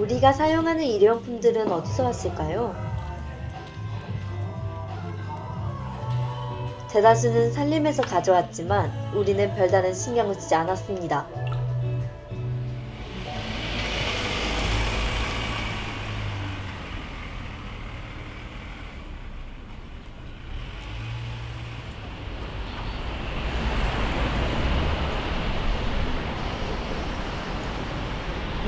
우리가 사용하는 일회용품들은 어디서 왔을까요? 대다수는 산림에서 가져왔지만 우리는 별다른 신경을 쓰지 않았습니다.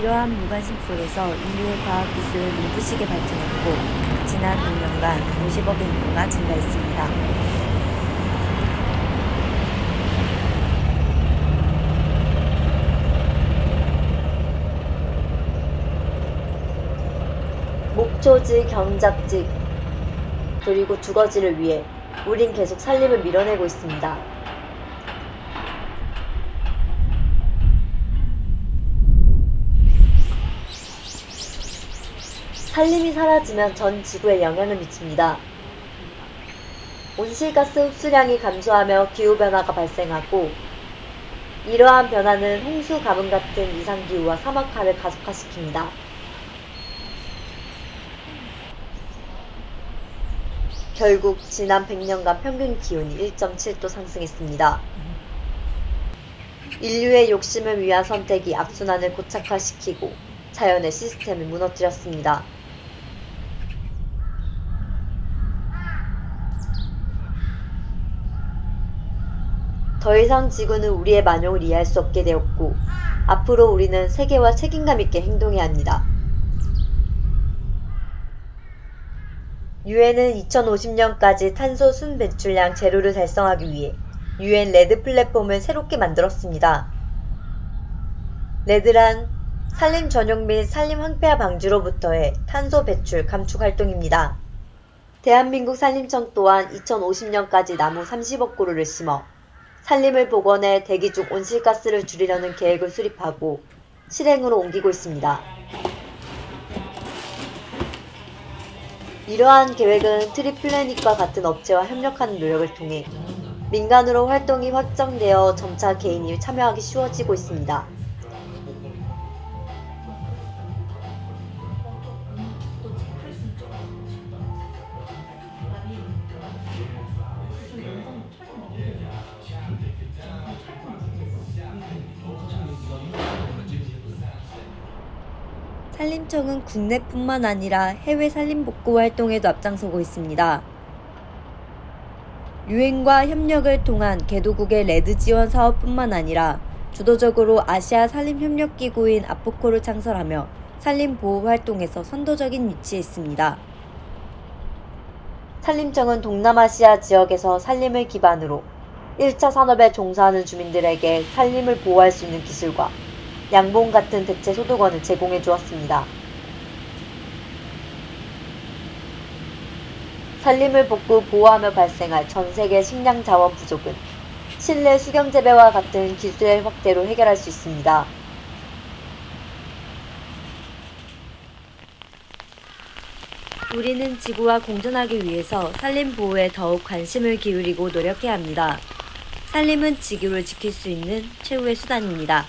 이러한 무관심 속에서 인류의 과학기술은 눈부시게 발전했고 지난 6년간 50억의 인구가 증가했습니다. 목초지, 경작지, 그리고 주거지를 위해 우린 계속 산림을 밀어내고 있습니다. 산림이 사라지면 전 지구에 영향을 미칩니다. 온실가스 흡수량이 감소하며 기후변화가 발생하고 이러한 변화는 홍수 가뭄 같은 이상기후와 사막화를 가속화시킵니다. 결국 지난 100년간 평균 기온이 1.7도 상승했습니다. 인류의 욕심을 위한 선택이 악순환을 고착화시키고 자연의 시스템을 무너뜨렸습니다. 더 이상 지구는 우리의 만용을 이해할 수 없게 되었고, 앞으로 우리는 세계와 책임감 있게 행동해야 합니다. 유엔은 2050년까지 탄소 순 배출량 제로를 달성하기 위해 유엔 레드 플랫폼을 새롭게 만들었습니다. 레드란 산림 전용 및 산림 황폐화 방지로부터의 탄소 배출 감축 활동입니다. 대한민국 산림청 또한 2050년까지 나무 30억 그루를 심어 산림을 복원해 대기 중 온실가스를 줄이려는 계획을 수립하고 실행으로 옮기고 있습니다. 이러한 계획은 트리플래닛과 같은 업체와 협력하는 노력을 통해 민간으로 활동이 확정되어 점차 개인이 참여하기 쉬워지고 있습니다. 산림청은 국내뿐만 아니라 해외 산림복구 활동에도 앞장서고 있습니다. 유엔과 협력을 통한 개도국의 레드 지원 사업뿐만 아니라 주도적으로 아시아 산림협력기구인 아포코를 창설하며 산림 보호 활동에서 선도적인 위치에 있습니다. 산림청은 동남아시아 지역에서 산림을 기반으로 1차 산업에 종사하는 주민들에게 산림을 보호할 수 있는 기술과 양봉 같은 대체 소득원을 제공해 주었습니다. 산림을 복구 보호하며 발생할 전 세계 식량 자원 부족은 실내 수경 재배와 같은 기술의 확대로 해결할 수 있습니다. 우리는 지구와 공존하기 위해서 산림 보호에 더욱 관심을 기울이고 노력해야 합니다. 산림은 지구를 지킬 수 있는 최후의 수단입니다.